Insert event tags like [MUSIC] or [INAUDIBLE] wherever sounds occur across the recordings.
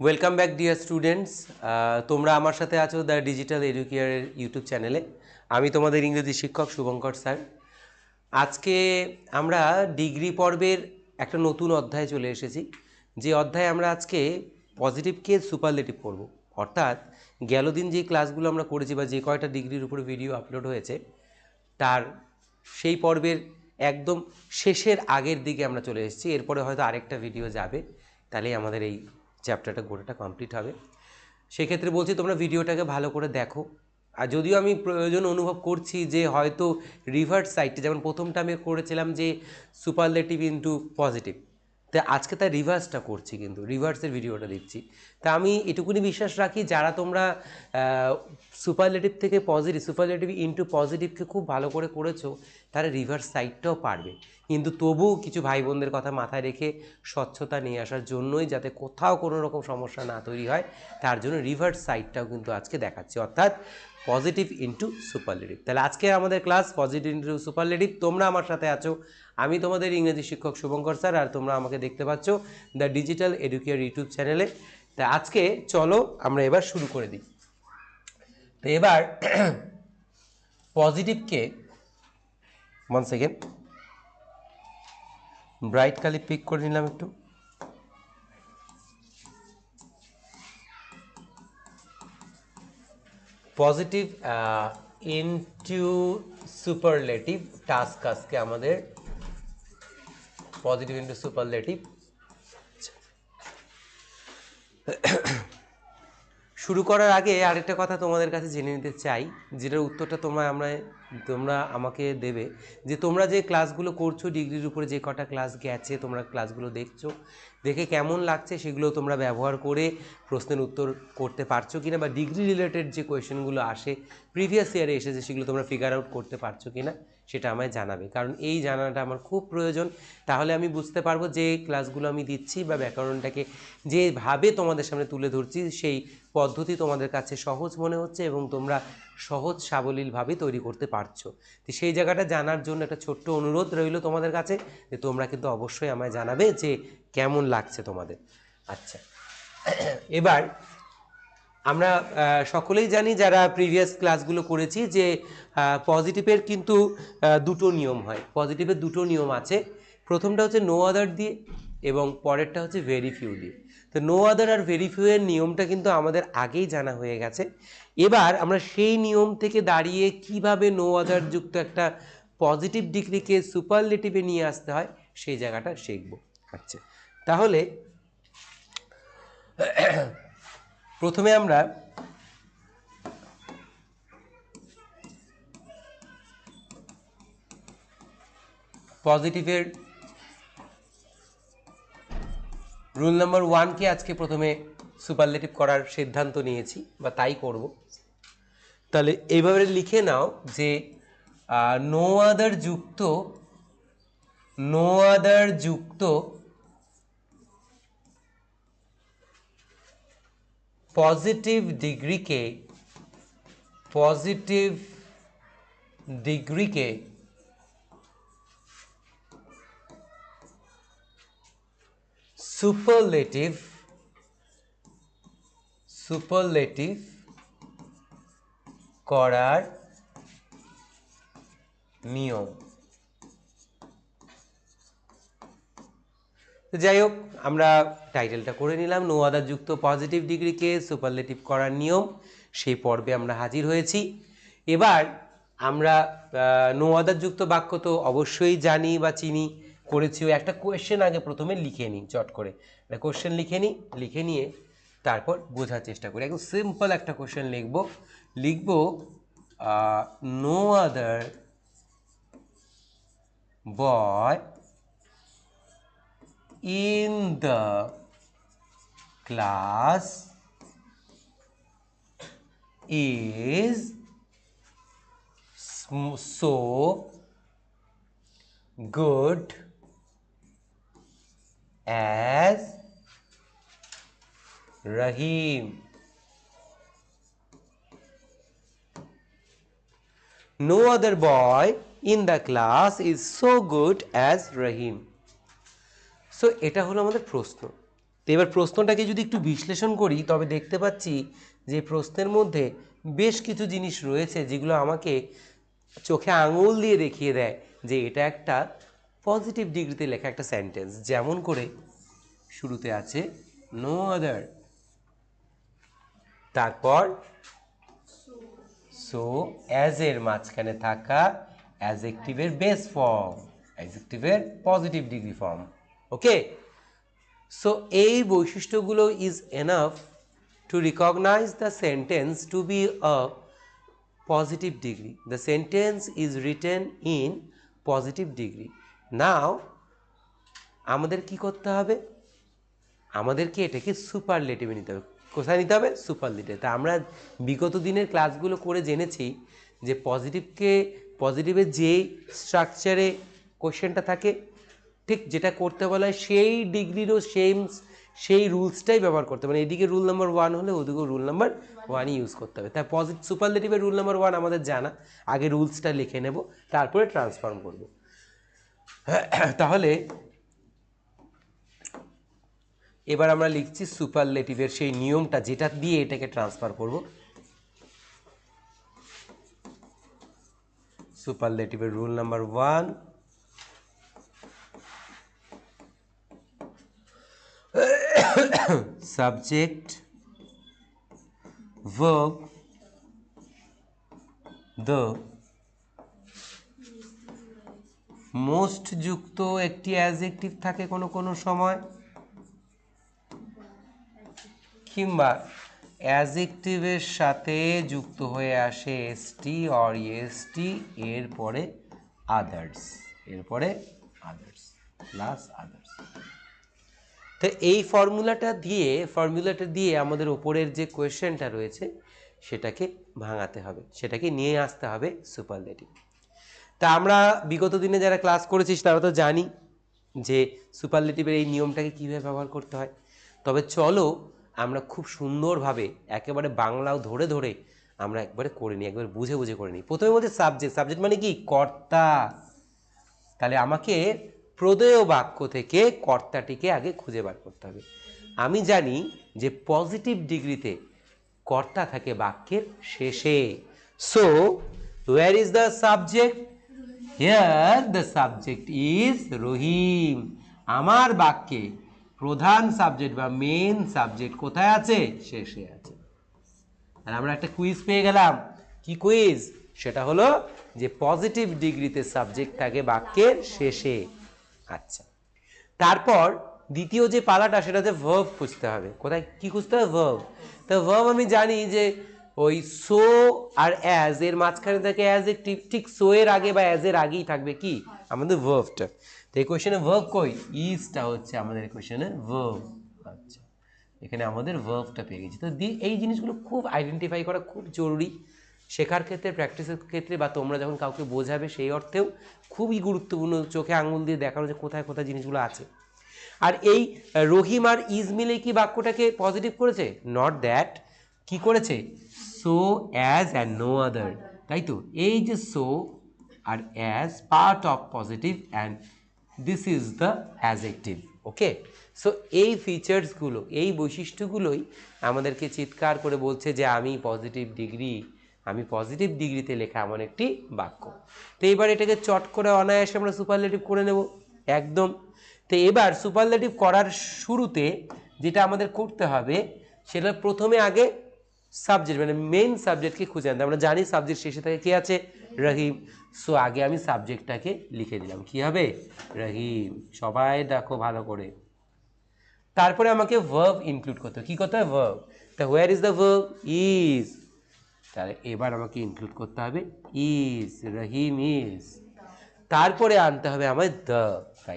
Welcome back dear students তোমরা আমার সাথে আছো দ্য ডিজিটাল এডুকেয়ারের ইউটিউব চ্যানেলে আমি তোমাদের ইংরেজি শিক্ষক শুভঙ্কর স্যার। আজকে আমরা ডিগ্রি পর্বের একটা নতুন অধ্যায়ে চলে এসেছি। যে অধ্যায়ে আমরা আজকে পজিটিভ কেস সুপারলেটিভ পড়ব অর্থাৎ গেল দিন যে ক্লাসগুলো আমরা করেছি বা যে কয়টা ডিগ্রির উপরে ভিডিও আপলোড হয়েছে, তার সেই পর্বের একদম শেষের আগের দিকে আমরা চলে এসেছি। এরপরে হয়তো আরেকটা ভিডিও যাবে। তাহলেই আমাদের এই চ্যাপ্টারটা, গোটাটা কমপ্লিট হবে। সেক্ষেত্রে বলছি, তোমরা ভিডিওটাকে ভালো করে দেখো। আর যদিও আমি প্রয়োজন অনুভব করছি যে হয়তো রিভার্স সাইডটা যেমন প্রথমটা আমি করেছিলাম যে সুপারলেটিভ ইন্টু পজিটিভ তা আজকে তার রিভার্সটা করছি কিন্তু রিভার্সের ভিডিওটা দিচ্ছি। তা আমি এটুকুনি বিশ্বাস রাখি, যারা তোমরা সুপারলেটিভ থেকে পজিটিভ সুপারলেটিভ ইন্টু পজিটিভকে খুব ভালো করে করেছ, তারা রিভার্স সাইডটাও পারবে। কিন্তু তবুও কিছু ভাই বোনদের কথা মাথায় রেখে স্বচ্ছতা নিয়ে আসার জন্যই যাতে কোথাও কোনো রকম সমস্যা না তৈরি হয়, তার জন্য রিভার্স সাইডটাও কিন্তু আজকে দেখাচ্ছি। অর্থাৎ পজিটিভ ইন্টু সুপারলেটিভ তাহলে আজকে আমাদের ক্লাস পজিটিভ ইন্টু সুপারলেটিভ তোমরা আমার সাথে আছো। আমি তোমাদের ইংরেজি শিক্ষক শুভঙ্কর স্যার আর তোমরা আমাকে দেখতে পাচ্ছ দ্য ডিজিটাল এডুকেয়ার ইউটিউব চ্যানেলে তা আজকে চলো আমরা এবার শুরু করে দিই। তো এবার পজিটিভকে ওয়ান সেকেন্ড ব্রাইট কালি পিক করে নিলাম একটু। পজিটিভ ইনটু সুপারলেটিভ টাস্ক আজকে আমাদের পজিটিভ ইনটু সুপারলেটিভ শুরু করার আগে আরেকটা কথা তোমাদের কাছে জেনে নিতে চাই, যেটার উত্তরটা তোমরা আমরা, তোমরা আমাকে দেবে, যে তোমরা যে ক্লাসগুলো করছ ডিগ্রির উপরে যে কটা ক্লাস গেছে, তোমরা ক্লাসগুলো দেখছ দেখে কেমন লাগছে সেগুলো তোমরা ব্যবহার করে প্রশ্নের উত্তর করতে পারছ কিনা বা ডিগ্রি রিলেটেড যে কোয়েশ্চেনগুলো আসে প্রিভিয়াস ইয়ারে এসেছে সেগুলো তোমরা ফিগার আউট করতে পারছ কিনা সেটা আমায় জানাবে। কারণ এই জানাটা আমার খুব প্রয়োজন। তাহলে আমি বুঝতে পারব যে ক্লাসগুলো আমি দিচ্ছি বা ব্যাকরণটাকে যেভাবে তোমাদের সামনে তুলে ধরছি সেই পদ্ধতি তোমাদের কাছে সহজ মনে হচ্ছে এবং তোমরা সহজ সাবলীলভাবে তৈরি করতে পারছ। তো সেই জায়গাটা জানার জন্য একটা ছোট্ট অনুরোধ রইল তোমাদের কাছে যে তোমরা কিন্তু অবশ্যই আমায় জানাবে যে কেমন লাগছে তোমাদের। আচ্ছা। এবার আমরা সকলেই জানি যারা প্রিভিয়াস ক্লাসগুলো করেছি যে পজিটিভের কিন্তু দুটো নিয়ম হয়। পজিটিভের দুটো নিয়ম আছে। প্রথমটা হচ্ছে নো আদার দিয়ে এবং পরেরটা হচ্ছে ভেরি ফিউ দিয়ে। তো নো আদার আর ভেরি ফিউ এর নিয়মটা কিন্তু আমাদের আগেই জানা হয়ে গেছে। এবার আমরা সেই নিয়ম থেকে দাঁড়িয়ে কীভাবে নো আদার যুক্ত একটা পজিটিভ ডিগ্রিকে সুপারলেটিভে নিয়ে আসতে হয়, সেই জায়গাটা শিখব। আচ্ছা তাহলে প্রথমে আমরা পজিটিভের রুল নাম্বার ওয়ানকে আজকে প্রথমে সুপারলেটিভ করার সিদ্ধান্ত নিয়েছি, বা তাই করব। তাহলে এইভাবে লিখে নাও যে নো আদার যুক্ত নো আদার যুক্ত পজিটিভ ডিগ্রিকে পজিটিভ ডিগ্রিকে সুপারলেটিভ সুপারলেটিভ করার নিয়ম। যাই হোক, আমরা টাইটেলটা করে নিলাম, নো যুক্ত পজিটিভ ডিগ্রিকে সুপারলেটিভ করার নিয়ম, সেই পর্বে আমরা হাজির হয়েছি। এবার আমরা নো যুক্ত বাক্য তো অবশ্যই জানি বা চিনি করেছিও একটা কোয়েশ্চেন আগে প্রথমে লিখে নিই, চট করে। একটা কোয়েশ্চেন লিখে নিই, লিখে নিয়ে তারপর বোঝার চেষ্টা করি। একদম সিম্পল একটা কোয়েশ্চেন লিখব। লিখব no other boy in the class sm- so good as Rahim. No other boy in the class is so good as Rahim. So এটা হলো আমাদের প্রশ্ন তো এবার প্রশ্নটাকে যদি একটু বিশ্লেষণ করি, তবে দেখতে পাচ্ছি যে প্রশ্নের মধ্যে বেশ কিছু জিনিস রয়েছে যেগুলো আমাকে চোখে আঙুল দিয়ে দেখিয়ে দেয় যে এটা একটা পজিটিভ ডিগ্রিতে লেখা একটা সেন্টেন্স যেমন করে শুরুতে আছে নো আদার তারপর সো অ্যাজ এর মাঝখানে থাকা অ্যাজেক্টিভের base form অ্যাজেক্টিভের positive degree form okay so এই বৈশিষ্ট্যগুলো is enough to recognise the sentence to be a positive degree the sentence is written in positive degree now আমাদের কি করতে হবে? আমাদেরকে এটাকে সুপারলেটিভে নিতে হবে। কোথায় নিতে হবে? সুপারলেটিভ তা আমরা বিগত দিনের ক্লাসগুলো করে জেনেছি যে পজিটিভকে পজিটিভের যে স্ট্রাকচারে কোশ্চেনটা থাকে, ঠিক যেটা করতে বলা হয় সেই ডিগ্রিরও সেম সেই রুলসটাই ব্যবহার করতে হবে। মানে এদিকে রুল নাম্বার ওয়ান হলে ওদিকে রুল নাম্বার ওয়ানই ইউজ করতে হবে। তাই পজিটিভ সুপারলেটিভের রুল নাম্বার ওয়ান আমাদের জানা। আগে রুলসটা লিখে নেব, তারপরে ট্রান্সফর্ম করব। [CLEARS THROAT] তাহলে এবার আমরা লিখছি সুপারলেটিভের সেই নিয়মটা, যেটা দিয়ে এটাকে ট্রান্সফার করব। সুপারলেটিভের rule number one subject verb the most যুক্ত একটি অ্যাজেক্টিভ থাকে কোনো কোনো সময়? কিংবা অ্যাজেক্টিভের সাথে যুক্ত হয়ে আসে এসটি অর এসটি এরপরে আদার্স এরপরে আদার্স প্লাস আদার্স তো এই ফর্মুলাটা দিয়ে ফর্মুলাটা দিয়ে আমাদের ওপরের যে কোয়েশ্চেনটা রয়েছে, সেটাকে ভাঙাতে হবে, সেটাকে নিয়ে আসতে হবে সুপারলেটিভ তা আমরা বিগত দিনে যারা ক্লাস করেছিস, তারা তো জানি যে সুপারলেটিভের এই নিয়মটাকে কীভাবে ব্যবহার করতে হয়। তবে চলো আমরা খুব সুন্দরভাবে একেবারে বাংলাও ধরে ধরে আমরা একবারে করে নিই, একবার বুঝে বুঝে করে নিই। প্রথমে বলছে সাবজেক্ট সাবজেক্ট মানে কি? কর্তা। তাহলে আমাকে প্রদেয় বাক্য থেকে কর্তাটিকে আগে খুঁজে বার করতে হবে। আমি জানি যে পজিটিভ ডিগ্রিতে কর্তা থাকে বাক্যের শেষে। So where is the subject here the subject is Rahim আমার বাক্যে প্রধান সাবজেক্ট বা মেন সাবজেক্ট কোথায় আছে? শেষে আছে। আর আমরা একটা কুইজ পেয়ে গেলাম। কি কুইজ সেটা হলো যে পজিটিভ ডিগ্রিতে সাবজেক্ট থাকে বাক্যের শেষে। আচ্ছা। তারপর দ্বিতীয় যে পালাটা সেটা হচ্ছে ভার্ব খুঁজতে হবে। কোথায়? কি খুঁজতে হবে? ভার্ব তো ভার্ব আমি জানি যে ওই সো আর অ্যাজ এর মাঝখানে থাকে অ্যাজ এ ঠিক সো এর আগে বা অ্যাজ এর আগেই থাকবে কি? আমাদের ভার্বটা তো এই কোয়েশনে ভার্ব কই? ইজটা হচ্ছে আমাদের কোয়েশনে ভার্ব আচ্ছা। এখানে আমাদের ভার্বটা পেয়ে গেছি। তো এই জিনিসগুলো খুব আইডেন্টিফাই করা খুব জরুরি। শেখার ক্ষেত্রে প্র্যাকটিসের ক্ষেত্রে বা তোমরা যখন কাউকে বোঝাবে সেই অর্থেও খুবই গুরুত্বপূর্ণ চোখে আঙুল দিয়ে দেখানো যে কোথায় কোথায় জিনিসগুলো আছে। আর এই রহিম আর ইজ মিলে কি বাক্যটাকে পজিটিভ করেছে? নট দ্যাট কি করেছে? So as and no other তাই তো এই যে so R as part of positive and this is the adjective okay so এই ফিচার্সগুলো এই বৈশিষ্ট্যগুলোই আমাদেরকে চিৎকার করে বলছে যে আমি পজিটিভ ডিগ্রি আমি পজিটিভ ডিগ্রিতে লেখা এমন একটি বাক্য। তো এবার এটাকে চট করে অনায়াসে আমরা সুপারলেটিভ করে নেব। একদম। তো এবার সুপারলেটিভ করার শুরুতে যেটা আমাদের করতে হবে সেটা প্রথমে আগে সাবজেক্ট মানে মেইন সাবজেক্টকে খুঁজে আনতে আমরা জানি সাবজেক্ট শেষে থাকে কি আছে? রহিম। সো আগে আমি সাবজেক্টটাকে লিখে দিলাম কি হবে? রহিম। সবাই দেখো ভালো করে। তারপরে আমাকে ভার্ব ইনক্লুড করতে হবে। কী করতে হবে? ভার্ব তা where is the verb is তাহলে এবার আমাকে ইনক্লুড করতে হবে। ইজ রহিম ইজ তারপরে আনতে হবে আমার দ্য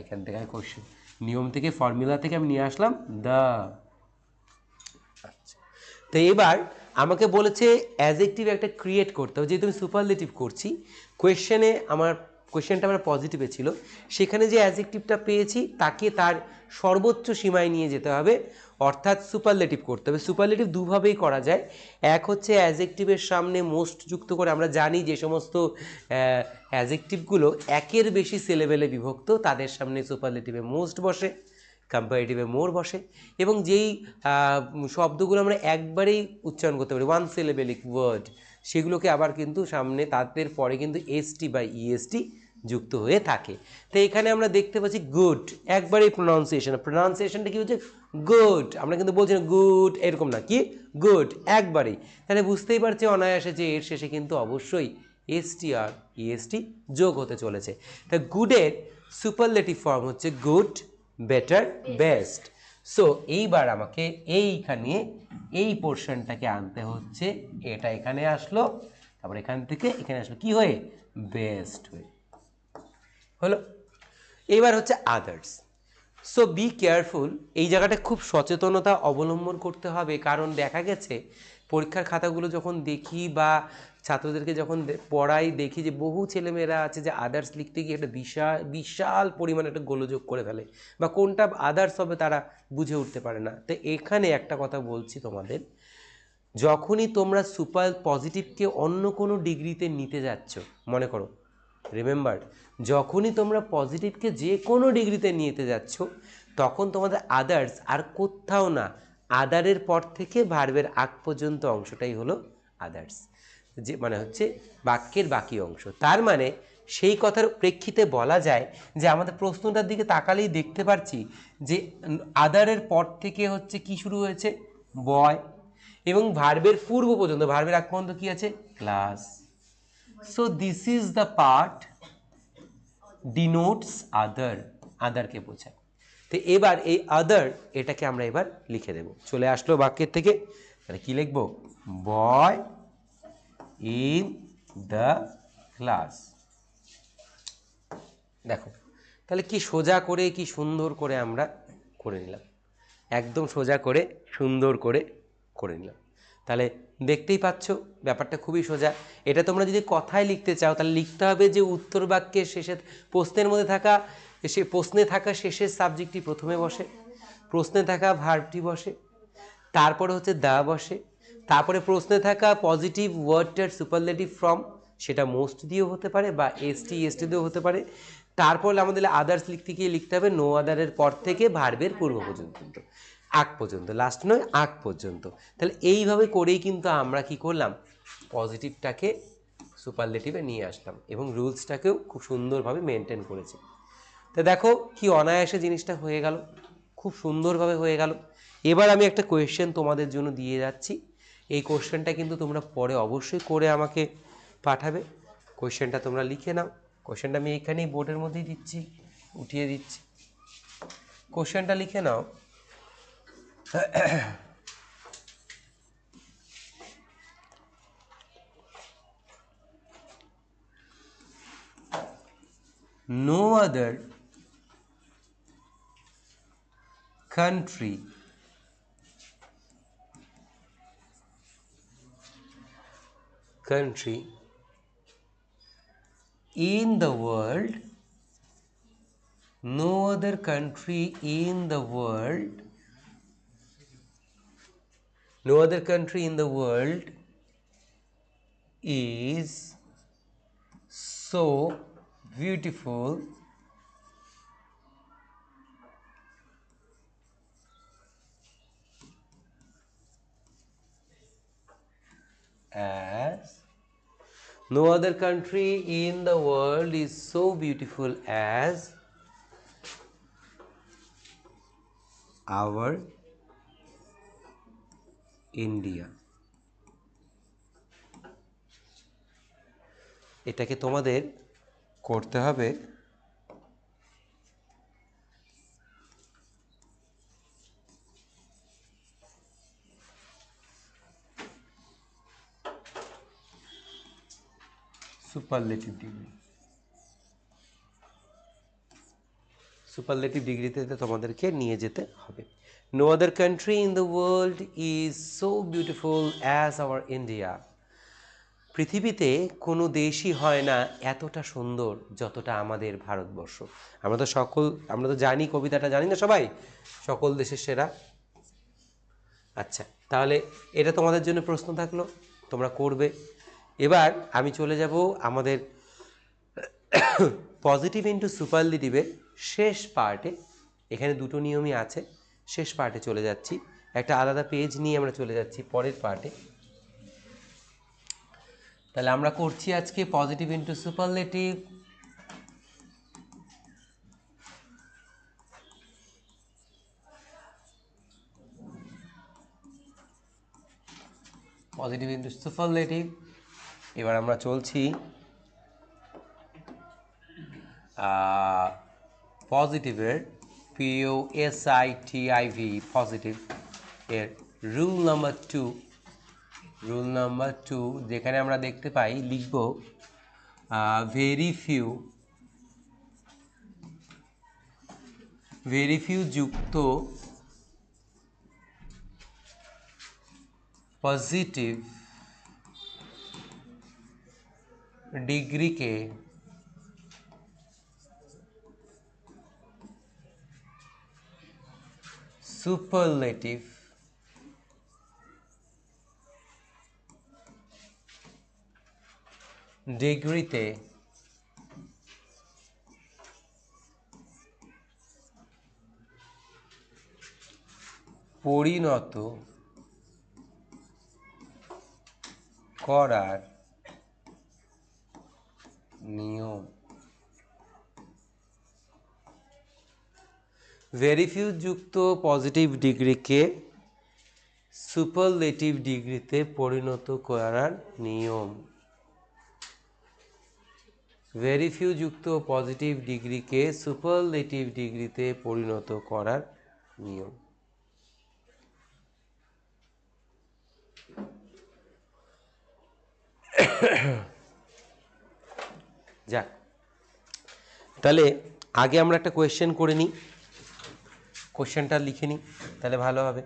এখান থেকে কোশ্চেন নিয়ম থেকে ফর্মুলা থেকে আমি নিয়ে আসলাম দ্য আচ্ছা। তো এবার আমাকে বলেছে অ্যাজেক্টিভ একটা ক্রিয়েট করতে হবে। যেহেতু আমি সুপারলেটিভ করছি কোয়েশ্চেনে আমার কোয়েশ্চেনটা আমার পজিটিভে ছিল। সেখানে যে অ্যাজেক্টিভটা পেয়েছি, তাকে তার সর্বোচ্চ সীমায় নিয়ে যেতে হবে। অর্থাৎ সুপারলেটিভ করতে হবে। সুপারলেটিভ দুভাবেই করা যায়। এক হচ্ছে অ্যাজেক্টিভের সামনে মোস্ট যুক্ত করে আমরা জানি যে সমস্ত অ্যাজেক্টিভগুলো একের বেশি সেলেবেলে বিভক্ত, তাদের সামনে সুপারলেটিভে মোস্ট বসে। কম্পারেটিভে মোর বসে এবং যেই শব্দগুলো আমরা একবারেই উচ্চারণ করতে পারি ওয়ান সিলেবেলিক ওয়ার্ড সেগুলোকে আবার কিন্তু সামনে তাদের পরে কিন্তু এসটি বা ইএসটি যুক্ত হয়ে থাকে। তো এখানে আমরা দেখতে পাচ্ছি গুড একবারেই প্রোনাউন্সিয়েশন প্রোনাউন্সিয়েশনটা কি হচ্ছে? গুড আমরা কিন্তু বলছি না গুড এরকম না, কি? গুড একবারেই। তাহলে বুঝতেই পারছি অনায়াসে যে এর শেষে কিন্তু অবশ্যই এসটি আর ইএসটি যোগ হতে চলেছে। তা গুডের সুপারলেটিভ ফর্ম হচ্ছে গুড বেটার বেস্ট সো এইবার আমাকে এইখানে এই পোর্শনটাকে আনতে হচ্ছে। এটা এখানে আসলো তারপর এখান থেকে এখানে আসলো। কি হয়ে? বেস্ট হয়ে। হলো। এবার হচ্ছে আদার্স সো বি কেয়ারফুল এই জায়গাটা খুব সচেতনতা অবলম্বন করতে হবে। কারণ দেখা গেছে পরীক্ষার খাতাগুলো যখন দেখি বা ছাত্রদেরকে যখন পড়াই দেখি যে বহু ছেলেমেয়েরা আছে যে আদার্স লিখতে গিয়ে একটা বিশাল বিশাল পরিমাণে একটা গোলযোগ করে ফেলে বা কোনটা আদার্স হবে তারা বুঝে উঠতে পারে না। তো এখানে একটা কথা বলছি তোমাদের, যখনই তোমরা সুপার পজিটিভকে অন্য কোনো ডিগ্রিতে নিতে যাচ্ছ, মনে করো রিমেম্বার যখনই তোমরা পজিটিভকে যে কোনো ডিগ্রিতে নিতে যাচ্ছ, তখন তোমাদের আদার্স আর কোথাও না আদারের পর থেকে ভার্বের আগ পর্যন্ত অংশটাই হলো আদার্স যে মানে হচ্ছে বাক্যের বাকি অংশ। তার মানে সেই কথার প্রেক্ষিতে বলা যায় যে আমাদের প্রশ্নটার দিকে তাকালেই দেখতে পাচ্ছি যে আদারের পর থেকে হচ্ছে কি শুরু হয়েছে? বয়। এবং ভার্বের পূর্ব পর্যন্ত, ভার্বের আগ পর্যন্ত কি আছে? Class. So this is the part denotes other আদারকে বোঝায়। তো এবার এই আদার এটাকে আমরা এবার লিখে দেব। চলে আসলো বাক্যের থেকে। তাহলে কি লিখব? বয়। ইন দ্য ক্লাস দেখো, তাহলে কি সোজা করে, কি সুন্দর করে আমরা করে নিলাম। একদম সোজা করে, সুন্দর করে করে নিলাম। তাহলে দেখতেই পাচ্ছ, ব্যাপারটা খুবই সোজা। এটা তোমরা যদি কথায় লিখতে চাও, তাহলে লিখতে হবে যে উত্তর বাক্যের শেষে, প্রশ্নের মধ্যে থাকা, সে প্রশ্নে থাকা শেষের সাবজেক্টটি প্রথমে বসে, প্রশ্নে থাকা ভার্বটি বসে, তারপরে হচ্ছে দা বসে তারপরে প্রশ্নে থাকা পজিটিভ ওয়ার্ডটার সুপারলেটিভ ফর্ম সেটা মোস্ট দিয়েও হতে পারে বা এসটি এসটি দিয়েও হতে পারে। তারপর আমাদের আদার্স লিখতে গিয়ে লিখতে হবে নো আদারের পর থেকে ভার্বের পূর্ব পর্যন্ত। আগ পর্যন্ত লাস্ট নয়, আগ পর্যন্ত। তাহলে এইভাবে করেই কিন্তু আমরা কি করলাম? পজিটিভটাকে সুপারলেটিভে নিয়ে আসলাম এবং রুলসটাকেও খুব সুন্দরভাবে মেনটেন করেছি। তো দেখো কি অনায়াসে জিনিসটা হয়ে গেল, খুব সুন্দরভাবে হয়ে গেল। এবার আমি একটা কোয়েশ্চেন তোমাদের জন্য দিয়ে যাচ্ছি। এই কোশ্চেনটা কিন্তু তোমরা পরে অবশ্যই করে আমাকে পাঠাবে। কোশ্চেনটা তোমরা লিখে নাও। কোশ্চেনটা আমি এখানেই বোর্ডের মধ্যেই দিচ্ছি, উঠিয়ে দিচ্ছি। কোশ্চেনটা লিখে নাও। No other country country. In the world no other country in the world no other country in the world is so beautiful. As no other country in the world is so beautiful as our India. এটাকে তোমাদের করতে হবে superlative degree. Superlative ডিগ্রিতে তোমাদেরকে নিয়ে যেতে হবে। No other country in the world is so beautiful as our India পৃথিবীতে কোনো দেশই হয় না এতটা সুন্দর যতটা আমাদের ভারতবর্ষ। আমরা তো সকল, আমরা তো জানি, কবিতাটা জানি না সবাই? সকল দেশের সেরা। আচ্ছা তাহলে এটা তোমাদের জন্য প্রশ্ন থাকল। তোমরা করবে। এবার আমি চলে যাব আমাদের পজিটিভ ইন্টু সুপারলিটিভের শেষ পার্টে এখানে দুটো নিয়মই আছে। শেষ পার্টে চলে যাচ্ছি। একটা আলাদা পেজ নিয়ে আমরা চলে যাচ্ছি পরের পার্টে তাহলে আমরা করছি আজকে positive into superlative positive into superlative এবার আমরা চলছি পজিটিভের P O S I T I V positive এর rule number two rule number two যেখানে আমরা দেখতে পাই, লিখব ভেরি ফিউ ভেরি ফিউ যুক্ত পজিটিভ ডিগ্রিকে সুপারলেটিভ ডিগ্রিতে পরিণত করার নিয়ম। ভেরিফিউ যুক্ত পজিটিভ ডিগ্রিকে সুপারলেটিভ ডিগ্রিতে পরিণত করার নিয়ম। ভেরিফিউ যুক্ত পজিটিভ ডিগ্রিকে সুপারলেটিভ ডিগ্রিতে পরিণত করার নিয়ম। যাক। তাহলে আগে আমরা একটা কোয়েশ্চেন করে নিই। কোশ্চেনটা লিখে নিই, তাহলে ভালো হবে।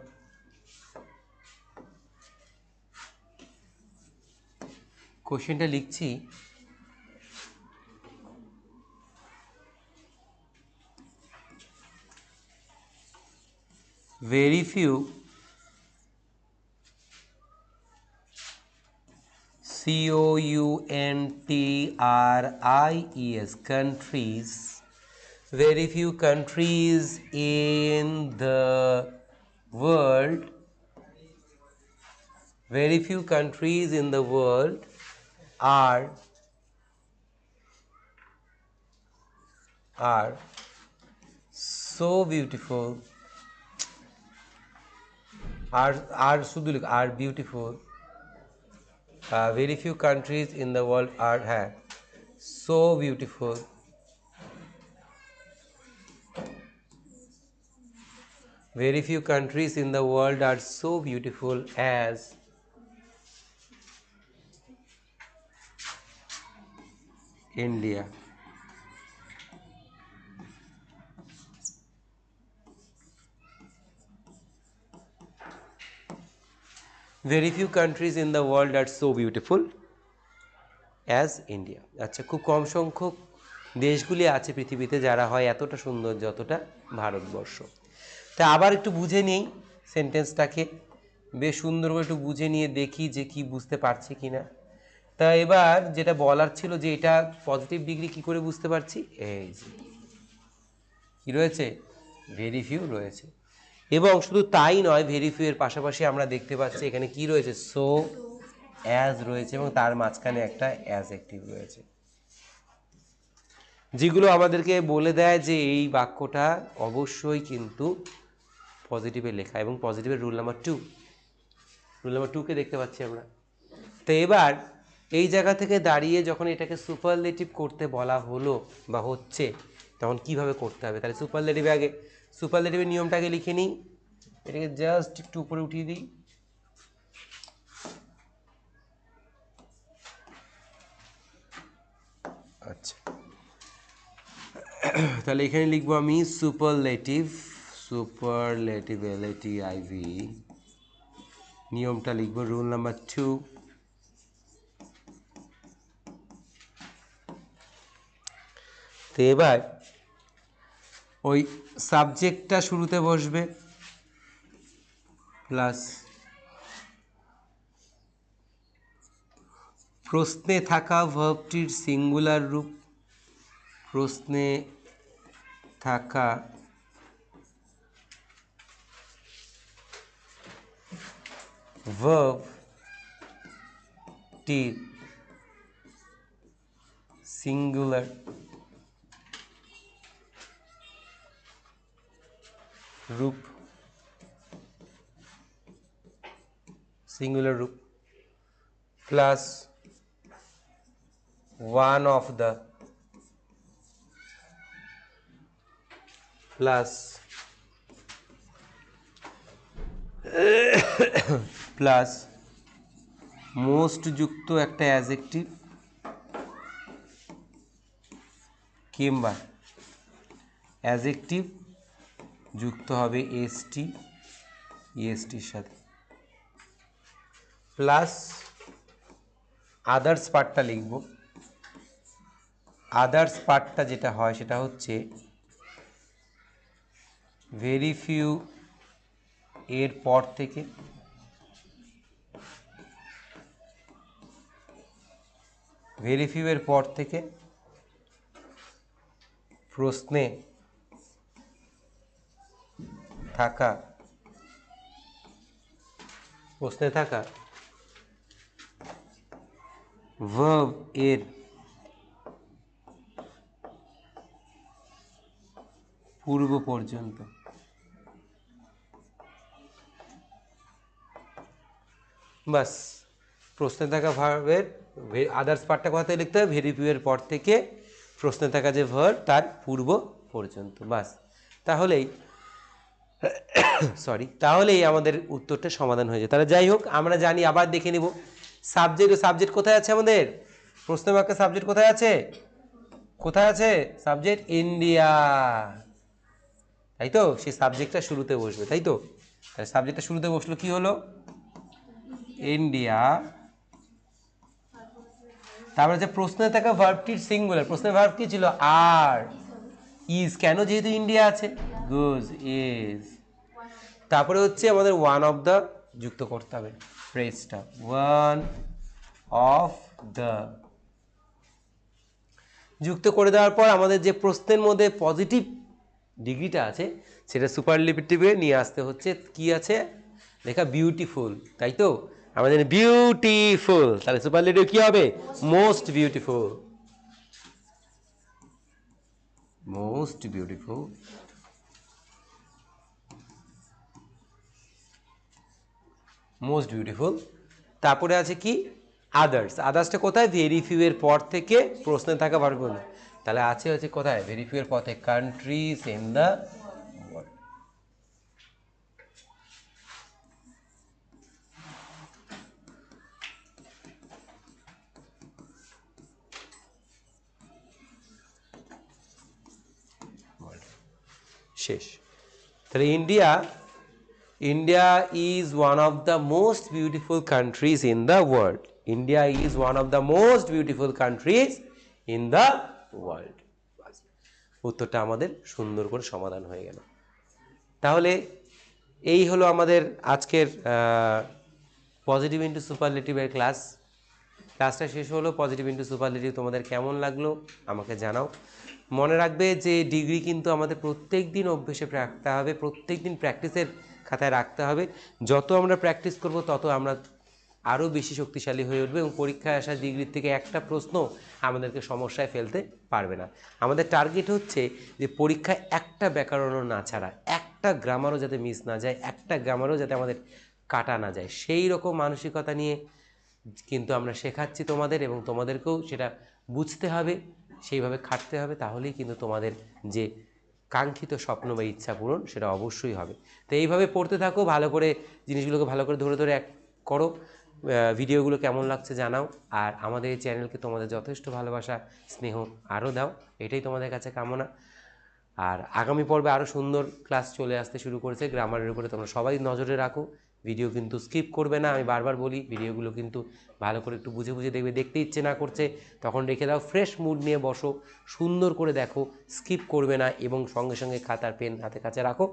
কোশ্চেনটা লিখছি। Very few C O U N T R I E S countries. Very few countries in the world. Very few countries in the world are are so beautiful are are are beautiful uh, very few countries in the world are have so beautiful. Very few countries in the world are so beautiful as India very few countries in the world are so beautiful as India আচ্ছা খুব কম সংখ্যক দেশগুলি আছে পৃথিবীতে যারা হয় এতটা সুন্দর যতটা ভারতবর্ষ। তা আবার একটু বুঝে নিই সেন্টেন্সটাকে। বেশ সুন্দর করে একটু বুঝে নিয়ে দেখি যে কি বুঝতে পারছি কি না। তা এবার যেটা বলার ছিল যে এটা পজিটিভ ডিগ্রি কি করে বুঝতে পারছি? এই যে, কি রয়েছে? ভেরি ফিউ রয়েছে। এবং শুধু তাই নয় ভেরি ফিউ এর পাশাপাশি আমরা দেখতে পাচ্ছি এখানে কি রয়েছে? সো অ্যাজ রয়েছে এবং তার মাঝখানে একটা অ্যাজ অ্যাক্টিভ রয়েছে। যেগুলো আমাদেরকে বলে দেয় যে এই বাক্যটা অবশ্যই কিন্তু পজিটিভে লেখা এবং পজিটিভের rule number two rule number টুকে দেখতে পাচ্ছি আমরা। তো এবার এই জায়গা থেকে দাঁড়িয়ে যখন এটাকে সুপারলেটিভ করতে বলা হলো বা হচ্ছে, তখন কীভাবে করতে হবে? তাহলে সুপারলেটিভ আগে সুপারলেটিভের নিয়মটাকে লিখে নিই। এটাকে জাস্ট একটু উপরে উঠিয়ে দিই। আচ্ছা। তাহলে এখানে লিখব আমি superlative superlative L T I V নিয়মটা লিখব রুল নাম্বার টু তো এবার ওই সাবজেক্টটা শুরুতে বসবে প্লাস প্রশ্নে থাকা ভার্বটির সিঙ্গুলার রূপ প্রশ্নে থাকা ভার্বটির সিঙ্গুলার রূপ সিঙ্গুলার রূপ plus one of the, plus plus most যুক্ত একটা অ্যাজেক্টিভ কিংবা অ্যাজেক্টিভ যুক্ত হবে এসটি ইএসটির সাথে। প্লাস আদার্স পার্টটা লিখব। আদার্স পার্টটা যেটা হয় সেটা হচ্ছে ভেরি ফিউ এর পর থেকে ভেরি ফিউ এর পর থেকে প্রশ্নে থাকা। প্রশ্নে থাকা। verb এর পূর্ব পর্যন্ত। বাস, প্রশ্নে থাকা ভার্বের আদার্স পার্টটা কোথায় লিখতে হবে? ভেরিফিউয়ের পর থেকে প্রশ্নে থাকা যে ভার্ব তার পূর্ব পর্যন্ত। বাস, তাহলেই [COUGHS] সরি তাহলেই আমাদের উত্তরটা সমাধান হয়ে যায়। তাহলে যাই হোক, আমরা জানি, আবার দেখে নিব। সাবজেক্ট ও সাবজেক্ট কোথায় আছে আমাদের? প্রশ্ন বাক্যে সাবজেক্ট কোথায় আছে? কোথায় আছে? সাবজেক্ট ইন্ডিয়া তাই তো? সেই সাবজেক্টটা শুরুতে বসবে, তাই তো? তাহলে সাবজেক্টটা শুরুতে বসল কি হলো? ইন্ডিয়া তারপরে যে প্রশ্নে থাকা ভার্বটির সিঙ্গুলার প্রশ্নের ভার্ব কি ছিল? আর ইজ কেন যেহেতু ইন্ডিয়া আছে? গুজ ইজ তারপরে হচ্ছে আমাদের ওয়ান অফ দ্য যুক্ত করতে হবে। ফ্রেজটা ওয়ান অফ দ্য যুক্ত করে দেওয়ার পর আমাদের যে প্রশ্নের মধ্যে পজিটিভ ডিগ্রিটা আছে, সেটা সুপার সুপারলিপিটিভে নিয়ে আসতে হচ্ছে। কি আছে? লেখা বিউটিফুল তাই তো? আমাদের বিউটিফুল তাহলে সুপার সুপারলিটিভ কি হবে? Most beautiful most beautiful. Most beautiful তারপরে আছে কি? আদার্স আদার্সটা কোথায়? ভেরি ফিউ এর পর থেকে প্রশ্নে থাকা না তাহলে আছে হচ্ছে কোথায়? ভেরি ফিউ এর পর থেকে। কান্ট্রিজ ইন দ্য শেষ। তাহলে India India is one of the most beautiful countries in the world India is one of the most beautiful countries in the world উত্তরটা আমাদের সুন্দর করে সমাধান হয়ে গেল। তাহলে এই হলো আমাদের আজকের পজিটিভ ইন্টু সুপারলেটিভের ক্লাস ক্লাসটা শেষ হলো পজিটিভ ইন্টু সুপারলেটিভ তোমাদের কেমন লাগল আমাকে জানাও। মনে রাখবে যে ডিগ্রি কিন্তু আমাদের প্রত্যেক দিন অভ্যেসে রাখতে হবে প্রত্যেক দিন প্র্যাকটিসের খাতায় রাখতে হবে। যত আমরা প্র্যাকটিস করব, তত আমরা আরও বেশি শক্তিশালী হয়ে উঠবে এবং পরীক্ষায় আসা ডিগ্রির থেকে একটা প্রশ্ন আমাদেরকে সমস্যায় ফেলতে পারবে না। আমাদের টার্গেট হচ্ছে যে পরীক্ষায় একটা ব্যাকরণও না ছাড়া, একটা গ্রামারও যাতে মিস না যায়, একটা গ্রামারও যাতে আমাদের কাটা না যায়। সেই রকম মানসিকতা নিয়ে কিন্তু আমরা শেখাচ্ছি তোমাদের এবং তোমাদেরকেও সেটা বুঝতে হবে। সেইভাবে খাটতে হবে, তাহলেই কিন্তু তোমাদের যে কাঙ্ক্ষিত স্বপ্ন বা ইচ্ছা পূরণ সেটা অবশ্যই হবে। তো এইভাবে পড়তে থাকো, ভালো করে জিনিসগুলোকে ভালো করে ধরে ধরে এক করো। ভিডিওগুলো কেমন লাগছে জানাও, আর আমাদের এই চ্যানেলকে তোমাদের যথেষ্ট ভালোবাসা, স্নেহ আরও দাও, এটাই তোমাদের কাছে কামনা। আর আগামী পর্বে আরও সুন্দর ক্লাস চলে আসতে শুরু করেছে, গ্রামারের উপরে তোমরা সবাই নজরে রাখো। ভিডিও কিন্তু স্কিপ করবে না। আমি বারবার বলি, ভিডিওগুলো কিন্তু ভালো করে একটু বুঝে বুঝে দেখবে, দেখতে ইচ্ছে না করছে, তখন রেখে দাও ফ্রেশ মুড নিয়ে বসো, সুন্দর করে দেখো স্কিপ করবে না এবং সঙ্গে সঙ্গে খাতার পেন হাতে কাছে রাখো,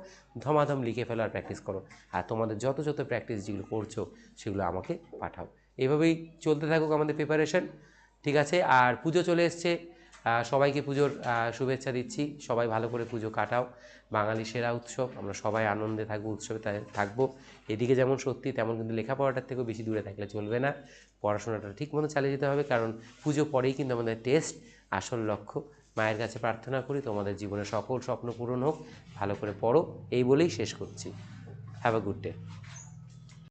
ধমাধম লিখে ফেলো আর প্র্যাকটিস করো। আর তোমাদের যত যত প্র্যাকটিস যেগুলো করছ, সেগুলো আমাকে পাঠাও। এভাবেই চলতে থাকুক আমাদের প্রিপারেশন ঠিক আছে? আর পুজো চলে এসছে সবাইকে পুজোর শুভেচ্ছা দিচ্ছি। সবাই ভালো করে পুজো কাটাও। বাঙালি সেরা উৎসব। আমরা সবাই আনন্দে থাকব, উৎসবে থাকব। এদিকে যেমন সত্যি, তেমন কিন্তু লেখাপড়াটার থেকেও বেশি দূরে থাকলে চলবে না। পড়াশোনাটা ঠিক মতো চালিয়ে যেতে হবে, কারণ পুজো পরেই কিন্তু আমাদের টেস্ট, আসল লক্ষ্য। মায়ের কাছে প্রার্থনা করি, তোমাদের জীবনে সকল স্বপ্ন পূরণ হোক। ভালো করে পড়ো। এই বলেই শেষ করছি। Have a good day